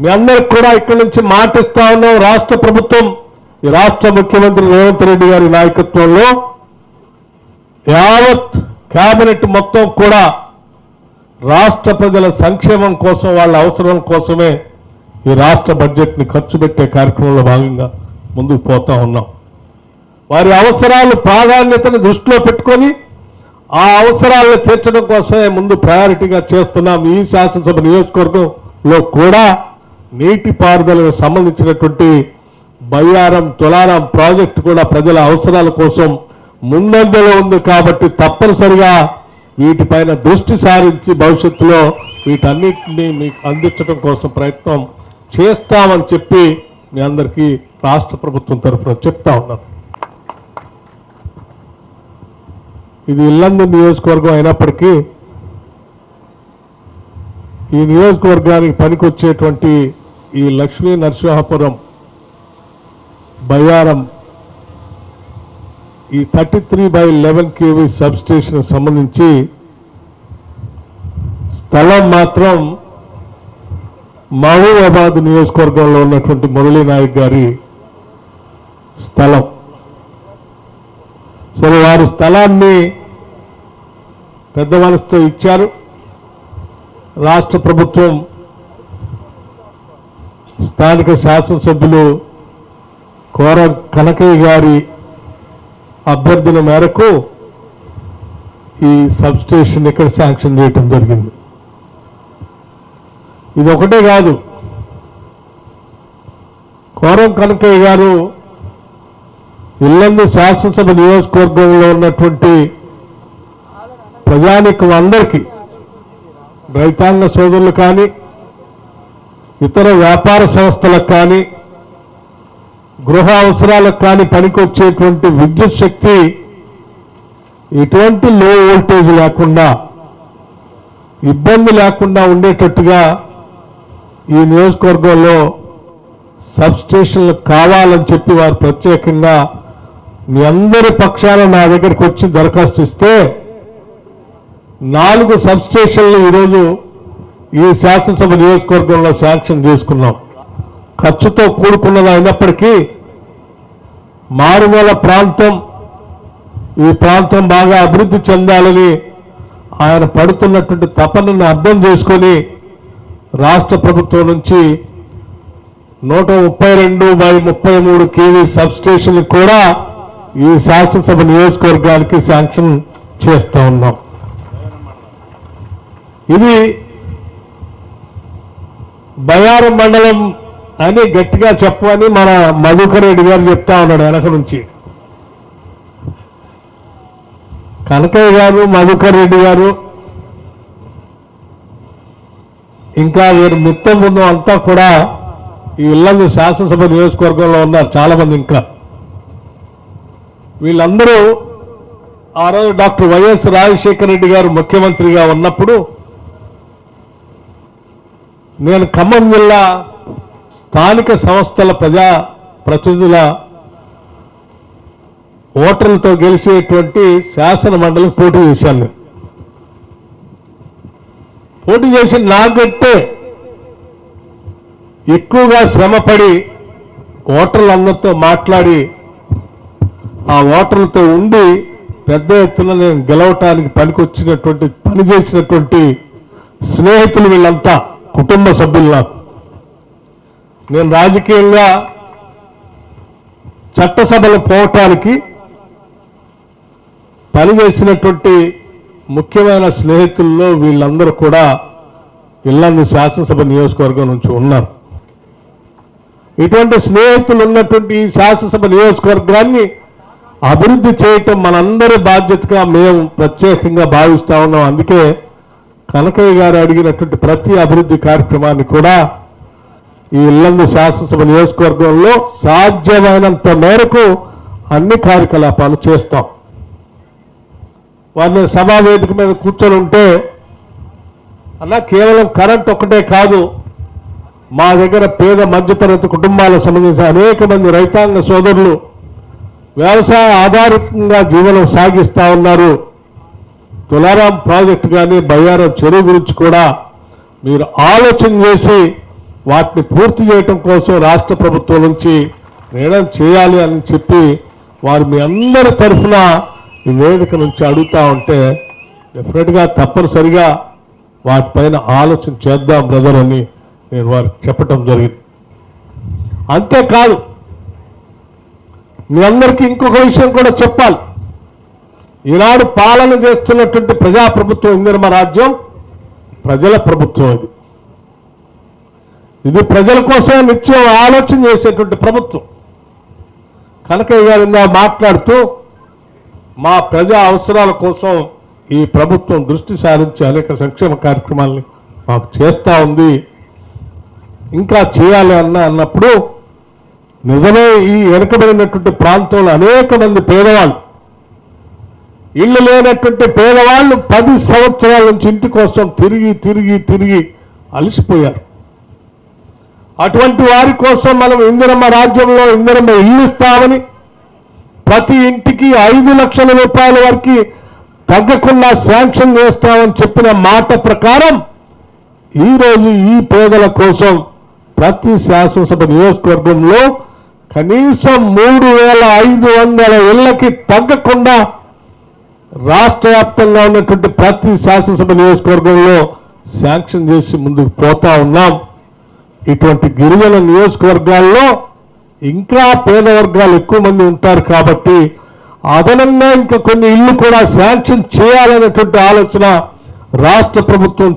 మీ అందరికి కూడా ఇక్కడి నుంచి మాటిస్తా ఉన్నాం. రాష్ట్ర ప్రభుత్వం ఈ రాష్ట్ర ముఖ్యమంత్రి రేవంత్ రెడ్డి గారి నాయకత్వంలో యావత్ కేబినెట్ మొత్తం కూడా రాష్ట్ర ప్రజల సంక్షేమం కోసం వాళ్ళ అవసరం కోసమే ఈ రాష్ట్ర బడ్జెట్ని ఖర్చు పెట్టే కార్యక్రమంలో భాగంగా ముందుకు పోతా ఉన్నాం. వారి అవసరాలు ప్రాధాన్యతను దృష్టిలో పెట్టుకొని ఆ అవసరాలను తీర్చడం కోసమే ముందు ప్రయారిటీగా చేస్తున్నాం. ఈ శాసనసభ నియోజకవర్గంలో కూడా నీటిపారుదలకు సంబంధించినటువంటి బయ్యారం తులారం ప్రాజెక్టు కూడా ప్రజల అవసరాల కోసం ముందంజలో ఉంది కాబట్టి తప్పనిసరిగా వీటిపైన దృష్టి సారించి భవిష్యత్తులో వీటన్నిటిని మీకు అందించడం కోసం ప్రయత్నం చేస్తామని చెప్పి మీ అందరికీ రాష్ట్ర ప్రభుత్వం తరఫున చెప్తా ఉన్నాను. ఇది ఇల్లందు నియోజకవర్గం అయినప్పటికీ ఈ నియోజకవర్గానికి పనికొచ్చేటువంటి ఈ లక్ష్మీ నరసింహాపురం బయ్యారం ఈ thirty three by eleven KV sub station సంబంధించి స్థలం మాత్రం మహబూబాబాద్ నియోజకవర్గంలో ఉన్నటువంటి మురళీ నాయక్ గారి స్థలం. సరే వారి స్థలాన్ని పెద్ద మనసుతో ఇచ్చారు. రాష్ట్ర ప్రభుత్వం స్థానిక శాసనసభ్యులు కోర కనకయ్య గారి అభ్యర్థన మేరకు ఈ సబ్ స్టేషన్ ఇక్కడ శాంక్షన్ చేయటం జరిగింది. ఇది ఒకటే కాదు కోరం కనకయ్య గారు ఇల్లందు శాసనసభ నియోజకవర్గంలో ఉన్నటువంటి ప్రజానికం అందరికీ రైతాంగ సోదరులు కానీ ఇతర వ్యాపార సంస్థలకు కానీ గృహ అవసరాలకు కానీ పనికొచ్చేటువంటి విద్యుత్ శక్తి ఎటువంటి లో వోల్టేజ్ లేకుండా ఇబ్బంది లేకుండా ఉండేటట్టుగా ఈ నియోజకవర్గంలో సబ్స్టేషన్లు కావాలని చెప్పి వారు ప్రత్యేకంగా మీ అందరి పక్షాన నా దగ్గరికి వచ్చి దరఖాస్తు ఇస్తే నాలుగు సబ్స్టేషన్లు ఈరోజు ఈ శాసనసభ నియోజకవర్గంలో శాంక్షన్ చేసుకున్నాం. ఖర్చుతో కూడుకున్నది అయినప్పటికీ మారుమూల ప్రాంతం ఈ ప్రాంతం బాగా అభివృద్ధి చెందాలని ఆయన పడుతున్నటువంటి తపనను అర్థం చేసుకొని రాష్ట్ర ప్రభుత్వం నుంచి నూట ముప్పై రెండు బై ముప్పై మూడు కేవీ సబ్స్టేషన్ కూడా ఈ శాసనసభ నియోజకవర్గానికి శాంక్షన్ చేస్తూ ఉన్నాం. ఇది బయారం మండలం అని గట్టిగా చెప్పమని మన మధుకర్ రెడ్డి గారు చెప్తా ఉన్నాడు వెనక నుంచి. కనకయ్య గారు మధుకర్ రెడ్డి గారు ఇంకా వీరు మిత్తం బృందం అంతా కూడా ఈ ఇల్లందు శాసనసభ నియోజకవర్గంలో ఉన్నారు చాలా మంది ఇంకా. వీళ్ళందరూ ఆ రోజు డాక్టర్ వైఎస్ రాజశేఖర రెడ్డి గారు ముఖ్యమంత్రిగా ఉన్నప్పుడు నేను ఖమ్మం జిల్లా స్థానిక సంస్థల ప్రజా ప్రతినిధుల ఓటర్లతో గెలిచేటువంటి శాసన మండలికి పోటీ చేశాను. పోటీ చేసి నాకంటే ఎక్కువగా శ్రమపడి ఓటర్లందరితో మాట్లాడి ఆ ఓటర్లతో ఉండి పెద్ద ఎత్తున నేను గెలవటానికి పనికొచ్చినటువంటి పనిచేసినటువంటి స్నేహితులు వీళ్ళంతా. కుటుంబ సభ్యులు నాకు. నేను రాజకీయంగా చట్టసభలు పోవటానికి పనిచేసినటువంటి ముఖ్యమైన స్నేహితుల్లో వీళ్ళందరూ కూడా ఇల్లందు శాసనసభ నియోజకవర్గం నుంచి ఉన్నారు. ఇటువంటి స్నేహితులు ఉన్నటువంటి ఈ శాసనసభ నియోజకవర్గాన్ని అభివృద్ధి చేయటం మనందరి బాధ్యతగా మేము ప్రత్యేకంగా భావిస్తా ఉన్నాం. అందుకే కనకయ్య గారు అడిగినటువంటి ప్రతి అభివృద్ధి కార్యక్రమాన్ని కూడా ఈ ఇల్లందు శాసనసభ నియోజకవర్గంలో సాధ్యమైనంత మేరకు అన్ని కార్యకలాపాలు చేస్తాం. వారిని సభావేదిక మీద కూర్చొని ఉంటే అన్న కేవలం కరెంట్ ఒక్కటే కాదు మా దగ్గర పేద మధ్యతరగతి కుటుంబాలకు సంబంధించిన అనేక మంది రైతాంగ సోదరులు వ్యవసాయ ఆధారితంగా జీవనం సాగిస్తూ ఉన్నారు. తులారాం ప్రాజెక్ట్ కానీ బయ్యారం చెరువు గురించి కూడా మీరు ఆలోచన చేసి వాటిని పూర్తి చేయటం కోసం రాష్ట్ర ప్రభుత్వం నుంచి నిర్ణయం చేయాలి అని చెప్పి వారు మీ అందరి తరఫున ఈ వేదిక నుంచి అడుగుతా ఉంటే డెఫినెట్గా తప్పనిసరిగా వాటిపైన ఆలోచన చేద్దాం బ్రదర్ అని నేను వారికి చెప్పటం జరిగింది. అంతేకాదు మీ అందరికీ ఇంకొక విషయం కూడా చెప్పాలి. ఈనాడు పాలన చేస్తున్నటువంటి ప్రజాప్రభుత్వం ఇందిరమ రాజ్యం? ప్రజల ప్రభుత్వం ఇది. ఇది ప్రజల కోసం నిత్యం ఆలోచన చేసేటువంటి ప్రభుత్వం. కనకయ్య గారు ఇందా మాట్లాడుతూ మా ప్రజా అవసరాల కోసం ఈ ప్రభుత్వం దృష్టి సారించి అనేక సంక్షేమ కార్యక్రమాల్ని మాకు చేస్తూ ఉంది. ఇంకా చేయాలి అన్న అన్నప్పుడు నిజమే ఈ వెనుకబడినటువంటి ప్రాంతంలో అనేక మంది పేదవాళ్ళు ఇళ్ళు లేనటువంటి పేదవాళ్ళు పది సంవత్సరాల నుంచి ఇంటి కోసం తిరిగి తిరిగి తిరిగి అలసిపోయారు. అటువంటి వారి కోసం మనం ఇందిరమ్మ రాజ్యంలో ఇందిరమ్మ ఇల్లు ఇస్తామని ప్రతి ఇంటికి ఐదు లక్షల రూపాయల వరకు తగ్గకుండా శాంక్షన్ చేస్తామని చెప్పిన మాట ప్రకారం ఈరోజు ఈ పేదల కోసం ప్రతి శాసనసభ నియోజకవర్గంలో కనీసం మూడు వేల ఐదు వందల ఇళ్ళకి తగ్గకుండా రాష్ట్ర వ్యాప్తంగా ఉన్నటువంటి ప్రతి శాసనసభ నియోజకవర్గంలో శాంక్షన్ చేసి ముందుకు పోతా ఉన్నాం. ఇటువంటి గిరిజన నియోజకవర్గాల్లో ఇంకా పేద వర్గాలు ఎక్కువ మంది ఉంటారు కాబట్టి అదనంగా ఇంకా కొన్ని ఇల్లు కూడా శాంక్షన్ చేయాలనేటువంటి ఆలోచన రాష్ట్ర ప్రభుత్వం